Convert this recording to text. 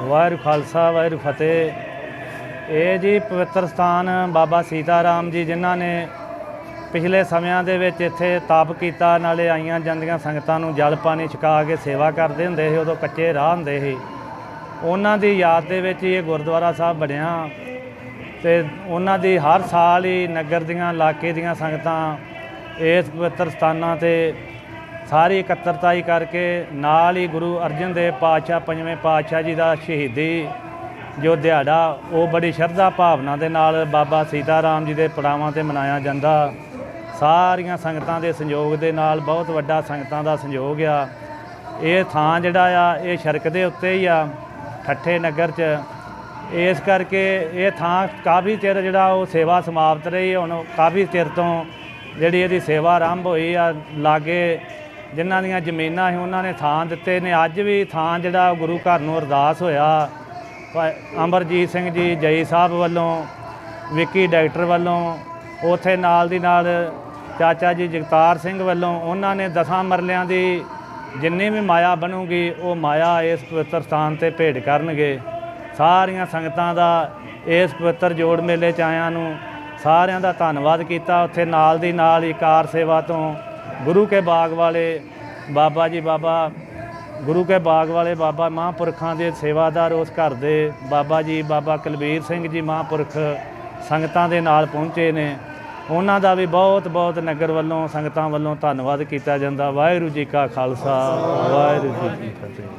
ਵਾਹਿਗੁਰੂ ਖਾਲਸਾ, ਵਾਹਿਗੁਰੂ ਫਤਿਹ। ਇਹ ਜੀ ਪਵਿੱਤਰ ਸਥਾਨ ਬਾਬਾ ਸੀਤਾ ਰਾਮ ਜੀ, ਜਿਨ੍ਹਾਂ ਨੇ ਪਿਛਲੇ ਸਮਿਆਂ ਦੇ ਵਿੱਚ ਇੱਥੇ ਤਾਪ ਕੀਤਾ, ਨਾਲੇ ਆਈਆਂ ਜਾਂਦੀਆਂ ਸੰਗਤਾਂ ਨੂੰ ਜਲ ਪਾਣੀ ਛਕਾ ਕੇ ਸੇਵਾ ਕਰਦੇ ਹੁੰਦੇ ਸੀ, ਉਦੋਂ ਕੱਚੇ ਰਾਹ ਹੁੰਦੇ ਸੀ। ਉਹਨਾਂ ਦੀ ਯਾਦ ਦੇ ਵਿੱਚ ਹੀ ਇਹ ਗੁਰਦੁਆਰਾ ਸਾਹਿਬ ਬਣਿਆ ਤੇ ਉਹਨਾਂ ਦੀ ਹਰ ਸਾਲ ਹੀ ਨਗਰ ਦੀਆਂ, ਇਲਾਕੇ ਦੀਆਂ ਸੰਗਤਾਂ ਇਸ ਪਵਿੱਤਰ ਸਥਾਨਾਂ ਤੇ ਸਾਰੀ ਇਕੱਤਰਤਾ ਹੀ ਕਰਕੇ ਨਾਲ ਹੀ ਗੁਰੂ ਅਰਜਨ ਦੇਵ ਪਾਤਸ਼ਾਹ, ਪੰਜਵੇਂ ਪਾਤਸ਼ਾਹ ਜੀ ਦਾ ਸ਼ਹੀਦੀ ਜੋ ਦਿਹਾੜਾ, ਉਹ ਬੜੀ ਸ਼ਰਧਾ ਭਾਵਨਾ ਦੇ ਨਾਲ ਬਾਬਾ ਸੀਤਾ ਰਾਮ ਜੀ ਦੇ ਪੜਾਵਾਂ ਤੇ ਮਨਾਇਆ ਜਾਂਦਾ। ਸਾਰੀਆਂ ਸੰਗਤਾਂ ਦੇ ਸੰਯੋਗ ਦੇ ਨਾਲ ਬਹੁਤ ਵੱਡਾ ਸੰਗਤਾਂ ਦਾ ਸੰਯੋਗ ਆ। ਇਹ ਥਾਂ ਜਿਹੜਾ ਆ, ਇਹ ਸੜਕ ਦੇ ਉੱਤੇ ਹੀ ਆ, ਠੱਠੇ ਨਗਰ 'ਚ। ਇਸ ਕਰਕੇ ਇਹ ਥਾਂ ਕਾਫੀ ਚਿਰ ਜਿਹੜਾ ਉਹ ਸੇਵਾ ਸਮਾਪਤ ਰਹੀ, ਹੁਣ ਕਾਫੀ ਚਿਰ ਤੋਂ ਜਿਹੜੀ ਇਹਦੀ ਸੇਵਾ ਆਰੰਭ ਹੋਈ ਆ, ਲਾਗੇ ਜਿਨ੍ਹਾਂ ਦੀਆਂ ਜ਼ਮੀਨਾਂ ਸੀ, ਉਹਨਾਂ ਨੇ ਥਾਂ ਦਿੱਤੇ ਨੇ। ਅੱਜ ਵੀ ਥਾਂ ਜਿਹੜਾ ਗੁਰੂ ਘਰ ਨੂੰ ਅਰਦਾਸ ਹੋਇਆ। ਅਮਰਜੀਤ ਸਿੰਘ ਜੀ ਜਈ ਸਾਹਿਬ ਵੱਲੋਂ, ਵਿੱਕੀ ਡਾਕਟਰ ਵੱਲੋਂ, ਉਥੇ ਨਾਲ ਦੀ ਨਾਲ ਚਾਚਾ ਜੀ ਜਗਤਾਰ ਸਿੰਘ ਵੱਲੋਂ ਉਹਨਾਂ ਨੇ ਦਸਾਂ ਮਰਲਿਆਂ ਦੀ ਜਿੰਨੀ ਵੀ ਮਾਇਆ ਬਣੂਗੀ, ਉਹ ਮਾਇਆ ਇਸ ਪਵਿੱਤਰ ਸਥਾਨ ਤੇ ਭੇਟ ਕਰਨਗੇ। ਸਾਰੀਆਂ ਸੰਗਤਾਂ ਦਾ ਇਸ ਪਵਿੱਤਰ ਜੋੜ ਮੇਲੇ ਚ ਆਇਆਂ ਨੂੰ ਸਾਰਿਆਂ ਦਾ ਧੰਨਵਾਦ ਕੀਤਾ। ਉੱਥੇ ਨਾਲ ਦੀ ਨਾਲ ਹੀ ਕਾਰ ਸੇਵਾ ਤੋਂ ਗੁਰੂ ਕੇ ਬਾਗ ਵਾਲੇ ਬਾਬਾ ਜੀ, ਬਾਬਾ ਗੁਰੂ ਕੇ ਬਾਗ ਵਾਲੇ ਬਾਬਾ ਮਹਾਂਪੁਰਖਾਂ ਦੇ ਸੇਵਾਦਾਰ ਉਸ ਘਰ ਦੇ ਬਾਬਾ ਜੀ, ਬਾਬਾ ਕੁਲਬੀਰ ਸਿੰਘ ਜੀ ਮਹਾਂਪੁਰਖ ਸੰਗਤਾਂ ਦੇ ਨਾਲ ਪਹੁੰਚੇ ਨੇ। ਉਹਨਾਂ ਦਾ ਵੀ ਬਹੁਤ ਬਹੁਤ ਨਗਰ ਵੱਲੋਂ, ਸੰਗਤਾਂ ਵੱਲੋਂ ਧੰਨਵਾਦ ਕੀਤਾ ਜਾਂਦਾ। ਵਾਹਿਗੁਰੂ ਜੀ ਕਾ ਖਾਲਸਾ, ਵਾਹਿਗੁਰੂ ਜੀ ਕੀ ਫਤਿਹ।